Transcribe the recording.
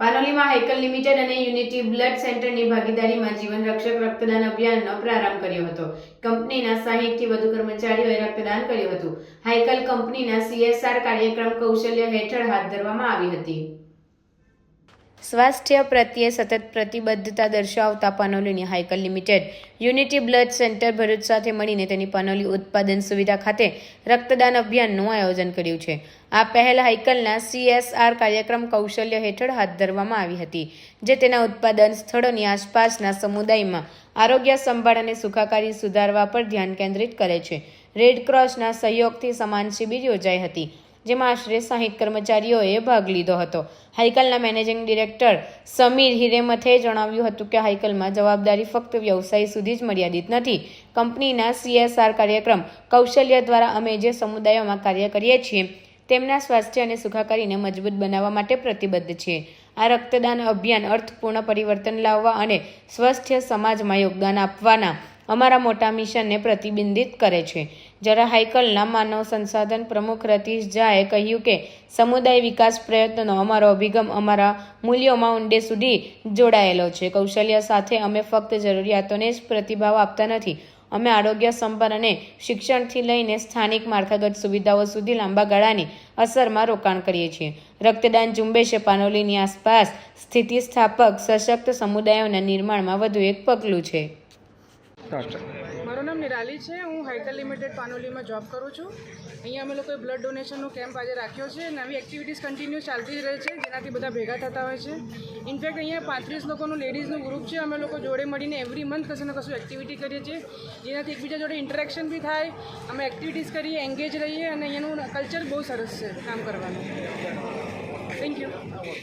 પાનોલીમાં Hikal limited અને unity blood સેન્ટરની ભાગીદારીમાં જીવન રક્ષક રક્તદાન અભિયાનનો પ્રારંભ કર્યો હતો. કંપનીના સાહીઠથી વધુ કર્મચારીઓએ રક્તદાન કર્યું હતું. હાઇકલ કંપનીના સીએસઆર કાર્યક્રમ કૌશલ્ય હેઠળ હાથ ધરવામાં આવી હતી. સ્વાસ્થ્ય પ્રત્યે સતત પ્રતિબદ્ધતા દર્શાવતા પાનોલીની Hikal limited. Unity blood centre Bharuch સાથે મળીને તેની પાનોલી ઉત્પાદન સુવિધા ખાતે રક્તદાન અભિયાનનું આયોજન કર્યું છે. આ પહેલ હાઇકલના સીએસઆર કાર્યક્રમ કૌશલ્ય હેઠળ હાથ ધરવામાં આવી હતી, જે તેના ઉત્પાદન સ્થળોની આસપાસના સમુદાયમાં આરોગ્ય સંભાળ અને સુખાકારી સુધારવા પર ધ્યાન કેન્દ્રિત કરે છે. રેડ ક્રોસના સહયોગથી સમાન શિબિર યોજાઈ હતી. જેમાં આશરે સાહીઠ કર્મચારીઓએ ભાગ લીધો હતો. હાઇકલના મેનેજિંગ ડિરેક્ટર સમીર હિરેમથે જણાવ્યું હતું કે હાઇકલમાં જવાબદારી ફક્ત વ્યવસાય સુધી જ મર્યાદિત નથી. કંપનીના સીએસઆર કાર્યક્રમ કૌશલ્ય દ્વારા અમે જે સમુદાયોમાં કાર્ય કરીએ છીએ, તેમના સ્વાસ્થ્ય અને સુખાકારીને મજબૂત બનાવવા માટે પ્રતિબદ્ધ છીએ આ રક્તદાન અભિયાન અર્થપૂર્ણ પરિવર્તન લાવવા અને સ્વસ્થ સમાજમાં યોગદાન આપવાના અમારા મોટા મિશનને પ્રતિબિંબિત કરે છે. જરા હાઇકલના માનવ સંસાધન પ્રમુખ રતીશ ઝાએ કહ્યું કે, સમુદાય વિકાસ પ્રયત્નનો અમારો અભિગમ અમારા મૂલ્યોમાં ઊંડે સુધી જોડાયેલો છે. કૌશલ્ય સાથે અમે ફક્ત જરૂરિયાતોને જ પ્રતિભાવ આપતા નથી. અમે આરોગ્ય સંભાળ અને શિક્ષણથી લઈને સ્થાનિક માળખાગત સુવિધાઓ સુધી લાંબા ગાળાની અસરમાં રોકાણ કરીએ છીએ. રક્તદાન ઝુંબેશે પાનોલીની આસપાસ સ્થિતિસ્થાપક, સશક્ત સમુદાયોના નિર્માણમાં વધુ એક પગલું છે. મારું નામ નિરાલી છે. હું હાઇકલ લિમિટેડ પાનોલીમાં જોબ કરું છું. અહીંયા અમે લોકોએ બ્લડ ડોનેશનનો કેમ્પ આજે રાખ્યો છે નવી એક્ટિવિટીઝ કન્ટિન્યુ ચાલતી જ રહે છે, જેનાથી બધા ભેગા થતા હોય છે. ઇનફેક્ટ અહીંયા પાંત્રીસ લોકોનું લેડીઝનું ગ્રુપ છે. અમે લોકો જોડે મળીને એવરી મંથ કશું ને કશું એક્ટિવિટી કરીએ છીએ, જેનાથી એકબીજા જોડે ઇન્ટરેક્શન બી થાય. અમે એક્ટિવિટીઝ કરીએ એન્ગેજ રહીએ અને અહીંયાનું કલ્ચર બહુ સરસ છે કામ કરવાનું. Thank you